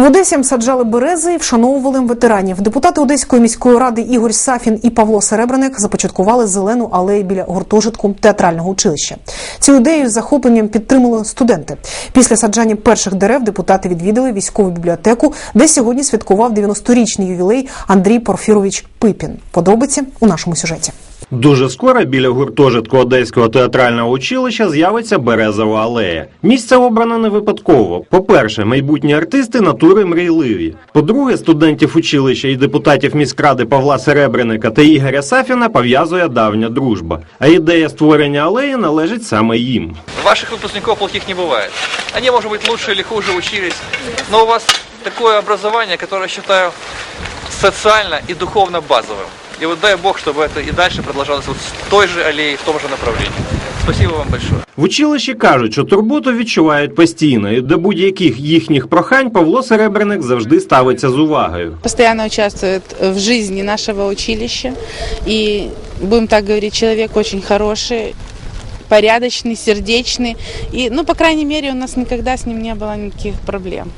В Одесі саджали берези і вшановували ветеранів. Депутати Одеської міської ради Ігор Сафін і Павло Серебреник започаткували зелену алею біля гуртожитку театрального училища. Цю ідею з захопленням підтримали студенти. Після саджання перших дерев депутати відвідали військову бібліотеку, де сьогодні святкував 90-річний ювілей Андрій Порфірович Пипін. Подробиці у нашому сюжеті. Дуже скоро біля гуртожитку Одеського театрального училища з'явиться березова алея. Місце обрано не випадково. По-перше, майбутні артисти натури мрійливі. По-друге, студентів училища і депутатів міськради Павла Серебреника та Ігоря Сафіна пов'язує давня дружба. А ідея створення алеї належить саме їм. Ваших выпускников плохих не бывает. Они, может быть, лучше или хуже учились, но у вас такое образование, которое я считаю социально и духовно базовым. И вот дай Бог, чтобы это и дальше продолжалось вот с той же аллеей, в том же направлении. Спасибо вам большое. В училищі кажуть, що турботу відчувають постійно, і до будь-яких їхніх прохань Павло Серебреник завжди ставиться з увагою. постоянно участвует в жизни нашего училища. И, будем так говорить, человек очень хороший, порядочный, сердечный. И, ну, по крайней мере, у нас никогда с ним не было никаких проблем.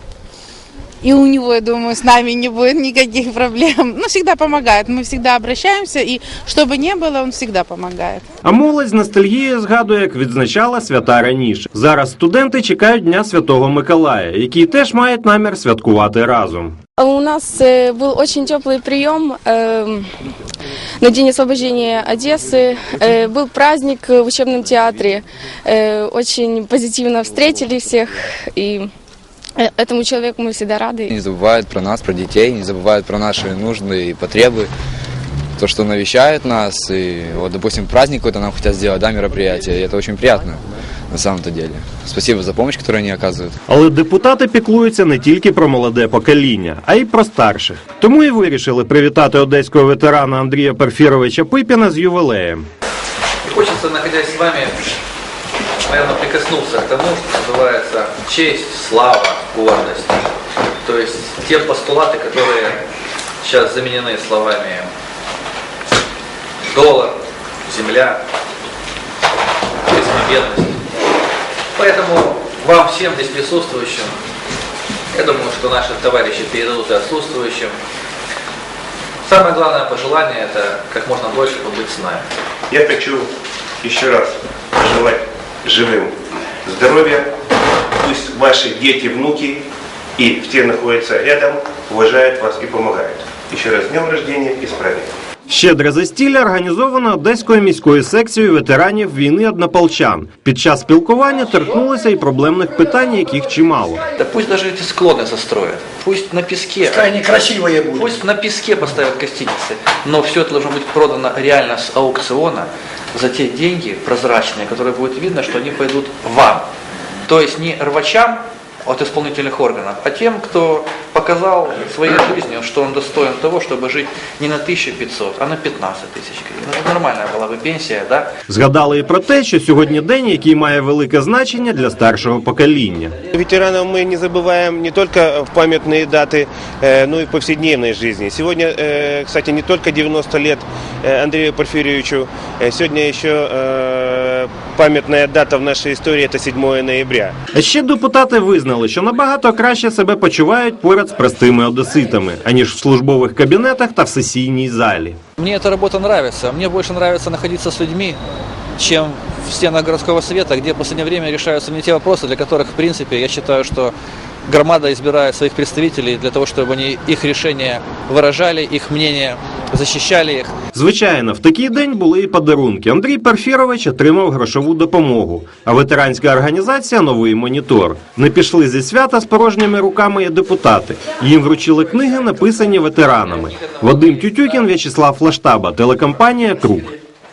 И у него, я думаю, с нами не будет никаких проблем. Ну, всегда помогает. Мы всегда обращаемся, и что бы ни было, он всега помогает. А молодь з ностальгією згадує, як відзначала свята раніше. Зараз студенти чекають Дня Святого Миколая, який теж мають намір святкувати разом. У нас э, был очень теплый прием эм, на День освобождения Одессы. Э, Был праздник в учебном театре. Э, Очень позитивно встретили всех. И э, этому человеку мы всегда рады. Не забывают про нас, про детей, не забывают про наши нужды и потребы. То, что навещают нас, и вот, допустим, праздник какой-то нам хотят сделать, да, мероприятие, и это очень приятно на самом-то деле. Спасибо за помощь, которую они оказывают. Але депутати піклуються не тільки про молоде покоління, а й про старших. Тому і вирішили привітати одеського ветерана Андрія Перфіровича Пипіна з ювілеєм. И хочется, находясь с вами, наверное, прикоснуться к тому, что называется честь, слава, гордость. То есть те постулаты, которые сейчас заменены словами доллар, земля, бедность. Поэтому вам всем здесь присутствующим, я думаю, что наши товарищи передадут и отсутствующим. Самое главное пожелание это как можно дольше побыть с нами. Я хочу еще раз пожелать живым здоровья. Пусть ваши дети, внуки и те находятся рядом, уважают вас и помогают. Еще раз с днем рождения и с праздником. Щедре застілля організовано Одеською міською секцією ветеранів війни однополчан. Під час спілкування торкнулися і проблемних питань, яких чимало. Да пусть даже эти склоны застроят, пусть на песке, Пускай некрасивые будут. пусть на песке поставят гостиницы, но все это должно быть продано реально с аукциона за те деньги прозрачные, которые будет видно, что они пойдут вам. То есть не рвачам от исполнительных органов, а тем, кто показал своей жизнью, что он достоин того, чтобы жить не на 1500, а на 15 тысяч гривен. Это нормальная была бы пенсия, да? Згадали і про те, що сьогодні день, який має велике значення для старшого покоління. Ветеранов мы не забываем не только в памятные даты, э, но и в повседневной жизни. Сегодня, э, кстати, не только 90 лет э, Андрею Порфирьевичу, э, сегодня еще э, памятная дата в нашей истории – это 7 ноября. А ще депутати визнали, що набагато краще себе почувають поряд з простими одеситами, аніж в службових кабінетах та в сесійній залі. Мне эта работа нравится. Мне больше нравится находиться с людьми, чем в стенах городского совета, где в последнее время решаются не те вопросы, для которых, в принципе, я считаю, что громада избирает своих представителей для того, чтобы они их решения выражали, их мнение защищали їх. Звичайно, в такий день були і подарунки. Андрій Парфірович отримав грошову допомогу, а ветеранська організація новий монітор. Не пішли зі свята з порожніми руками і депутати. Їм вручили книги, написані ветеранами. Вадим Тютюкін, В'ячеслав Флаштаба, телекомпанія Круг.